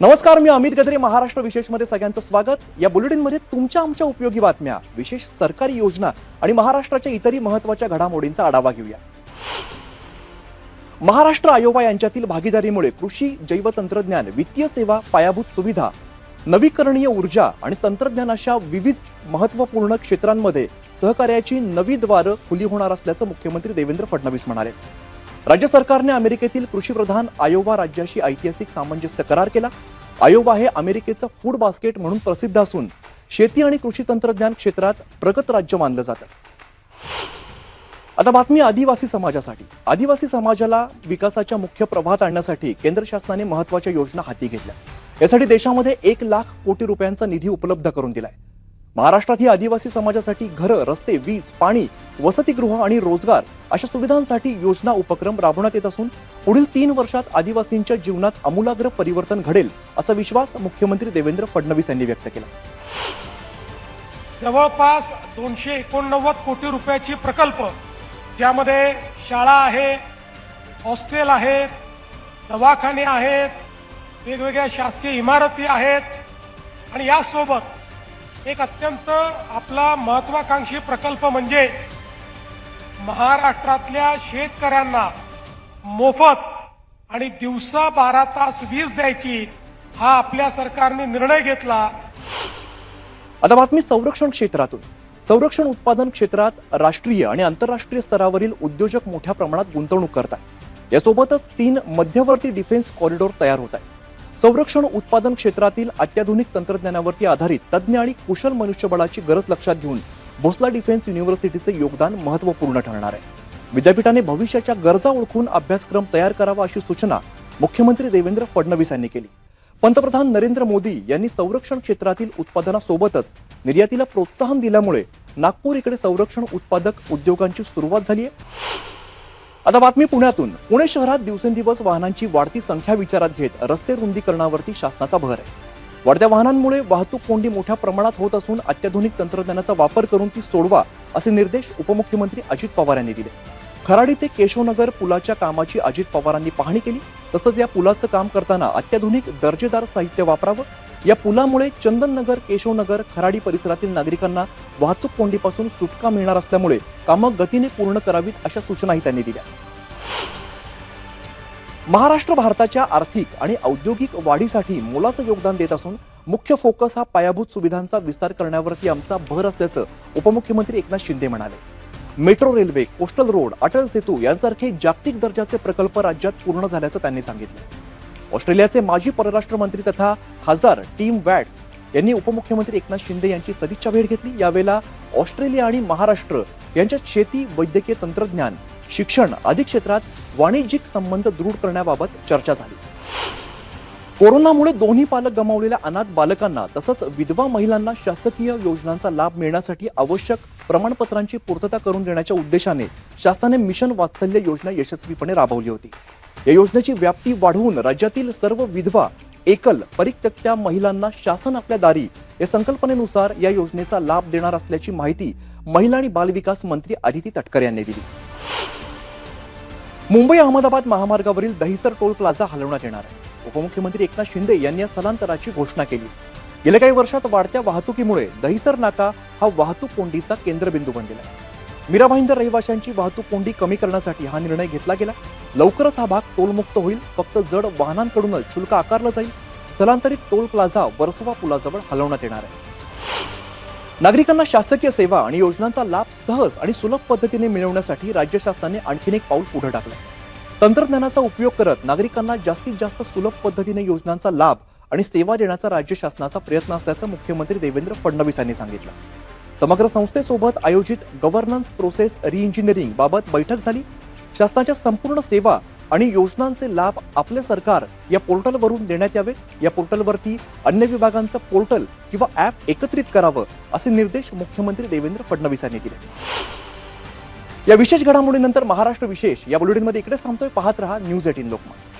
नमस्कार मी अमित गदरे महाराष्ट्र विशेषमध्ये सगळ्यांचं स्वागत. या बुलेटिनमध्ये तुमच्या आमच्या उपयोगी बातम्या विशेष सरकारी योजना आणि महाराष्ट्राच्या इतरही महत्त्वाच्या घडामोडींचा आढावा घेऊया. महाराष्ट्र आयोवा यांच्यातील भागीदारीमुळे कृषी जैवतंत्रज्ञान वित्तीय सेवा पायाभूत सुविधा नवीकरणीय ऊर्जा आणि तंत्रज्ञान अशा विविध महत्त्वपूर्ण क्षेत्रांमध्ये सहकार्याची नवी द्वारं खुली होणार असल्याचं मुख्यमंत्री देवेंद्र फडणवीस म्हणाले. राज्य सरकारने अमेरिकेतील कृषीप्रधान आयोवा राज्याशी ऐतिहासिक सामंजस्य करार केला. आयोवा हे अमेरिकेचं फूड बास्केट म्हणून प्रसिद्ध असून शेती आणि कृषी तंत्रज्ञान क्षेत्रात प्रगत राज्य मानलं जातं. आता बातमी आदिवासी समाजासाठी. आदिवासी समाजाला विकासाच्या मुख्य प्रवाहात आणण्यासाठी केंद्र शासनाने महत्त्वाच्या योजना हाती घेतल्या. यासाठी देशामध्ये एक लाख कोटी रुपयांचा निधी उपलब्ध करून दिलाय. महाराष्ट्रात ही आदिवासी समाजासाठी घरं रस्ते वीज पाणी वसतिगृह आणि रोजगार अशा सुविधांसाठी योजना उपक्रम राबवण्यात येत असून पुढील तीन वर्षात आदिवासींच्या जीवनात आमूलाग्र परिवर्तन घडेल असा विश्वास मुख्यमंत्री देवेंद्र फडणवीस यांनी व्यक्त केला. जवळपास दोनशे एकोणनव्वद कोटी रुपयाची प्रकल्प ज्यामध्ये शाळा आहे हॉस्टेल आहेत दवाखाने आहेत वेगवेगळ्या शासकीय इमारती आहेत आणि यासोबत एक अत्यंत आपला महत्वाकांक्षी प्रकल्प म्हणजे महाराष्ट्रातल्या शेतकऱ्यांना मोफत आणि दिवसा बारा तास वीज द्यायची हा आपल्या सरकारने निर्णय घेतला. आता बातमी संरक्षण क्षेत्रातून. संरक्षण उत्पादन क्षेत्रात राष्ट्रीय आणि आंतरराष्ट्रीय स्तरावरील उद्योजक मोठ्या प्रमाणात गुंतवणूक करतात यासोबतच तीन मध्यवर्ती डिफेन्स कॉरिडॉर तयार होत आहेत संरक्षण उत्पादन क्षेत्रातील अत्याधुनिक तंत्रज्ञानावरती आधारित तज्ज्ञ आणि कुशल मनुष्यबळाची गरज लक्षात घेऊन भोसला डिफेन्स युनिव्हर्सिटीचे योगदान महत्त्वपूर्ण ठरणार आहे. विद्यापीठाने भविष्याच्या गरजा ओळखून अभ्यासक्रम तयार करावा अशी सूचना मुख्यमंत्री देवेंद्र फडणवीस यांनी केली. पंतप्रधान नरेंद्र मोदी यांनी संरक्षण क्षेत्रातील उत्पादनासोबतच निर्यातीला प्रोत्साहन दिल्यामुळे नागपूर इकडे संरक्षण उत्पादक उद्योगांची सुरुवात झाली आहे. आता बातमी पुण्यातून. पुणे शहरात दिवसेंदिवस वाहनांची वाढती संख्या विचारात घेत रस्ते रुंदीकरणावरती शासनाचा भर आहे. वाढत्या वाहनांमुळे वाहतूक कोंडी मोठ्या प्रमाणात होत असून अत्याधुनिक तंत्रज्ञानाचा वापर करून ती सोडवा असे निर्देश उपमुख्यमंत्री अजित पवार यांनी दिले. खराडी ते केशवनगर पुलाच्या कामाची अजित पवारांनी पाहणी केली. तसंच या पुलाचं काम करताना अत्याधुनिक दर्जेदार साहित्य वापरावं या पुलामुळे चंदननगर केशवनगर खराडी परिसरातील नागरिकांना वाहतूक कोंडीपासून सुटका मिळणार असल्यामुळे कामं गतीने पूर्ण करावीत अशा सूचनाही त्यांनी दिल्या. महाराष्ट्र भारताच्या आर्थिक आणि औद्योगिक वाढीसाठी मोलाचं योगदान देत असून मुख्य फोकस हा पायाभूत सुविधांचा विस्तार करण्यावरती आमचा भर असल्याचं उपमुख्यमंत्री एकनाथ शिंदे म्हणाले. Metro railway coastal road Atal Setu यांसारखे जागतिक दर्जाचे प्रकल्प राज्यात पूर्ण झाल्याचं त्यांनी सांगितलं. ऑस्ट्रेलियाचे माजी परराष्ट्र मंत्री तथा खासदार टीम वॅट्स यांनी उपमुख्यमंत्री एकनाथ शिंदे यांची सदिच्छा भेट घेतली. यावेळेला ऑस्ट्रेलिया आणि महाराष्ट्र यांच्यात शेती वैद्यकीय तंत्रज्ञान शिक्षण आदी क्षेत्रात वाणिज्यिक संबंध दृढ करण्याबाबत चर्चा झाली. कोरोनामुळे दोन्ही पालक गमावलेल्या अनाथ बालकांना तसंच विधवा महिलांना शासकीय योजनांचा लाभ मिळण्यासाठी आवश्यक प्रमाणपत्रांची पूर्तता करून देण्याच्या उद्देशाने शासनाने मिशन वात्सल्य योजना यशस्वीपणे राबवली होती. या योजनेची व्याप्ती वाढवून राज्यातील सर्व विधवा एकल परित्यक्त्या महिलांना शासन आपल्या दारी या संकल्पनेनुसार या योजनेचा लाभ देणार असल्याची माहिती महिला आणि बालविकास मंत्री आदिती तटकरे यांनी दिली. मुंबई अहमदाबाद महामार्गावरील दहिसर टोल प्लाझा हलवण्यात येणार आहे. उपमुख्यमंत्री एकनाथ शिंदे यांनी या स्थलांतराची घोषणा केली. गेल्या काही वर्षात वाढत्या वाहतुकीमुळे दहिसर नाका हा वाहतूक कोंडीचा केंद्रबिंदू बनलेला आहे. मीरा भाईंदर रहिवाशांची वाहतूक कोंडी कमी करण्यासाठी हा निर्णय घेतला गेला. लवकरच हा भाग टोलमुक्त होईल. फक्त जड वाहनांकडूनच शुल्क आकारलं जाईल. स्थलांतरित टोल प्लाझा वर्सोवा पुलाजवळ हलवण्यात येणार आहे. नागरिकांना शासकीय सेवा आणि योजनांचा लाभ सहज आणि सुलभ पद्धतीने मिळवण्यासाठी राज्य शासनाने आणखीन एक पाऊल पुढे टाकलं तंत्रज्ञानाचा उपयोग करत नागरिकांना जास्तीत जास्त सुलभ पद्धतीने योजनांचा लाभ आणि सेवा देण्याचा राज्य शासनाचा प्रयत्न असल्याचं मुख्यमंत्री देवेंद्र फडणवीस यांनी सांगितलं. समग्र संस्थेसोबत आयोजित गव्हर्नन्स प्रोसेस रिइंजिनिअरिंग बाबत बैठक झाली. शासनाच्या संपूर्ण सेवा आणि योजनांचे लाभ आपले सरकार या पोर्टलवरून देण्यात यावे. या पोर्टलवरती अन्य विभागांचं पोर्टल किंवा ॲप एकत्रित करावं असे निर्देश मुख्यमंत्री देवेंद्र फडणवीस यांनी दिले. या विशेष घडामोडीनंतर महाराष्ट्र विशेष या बुलेटिनमध्ये इकडेच थांबतोय. पाहत रहा न्यूज एटीन लोकमत.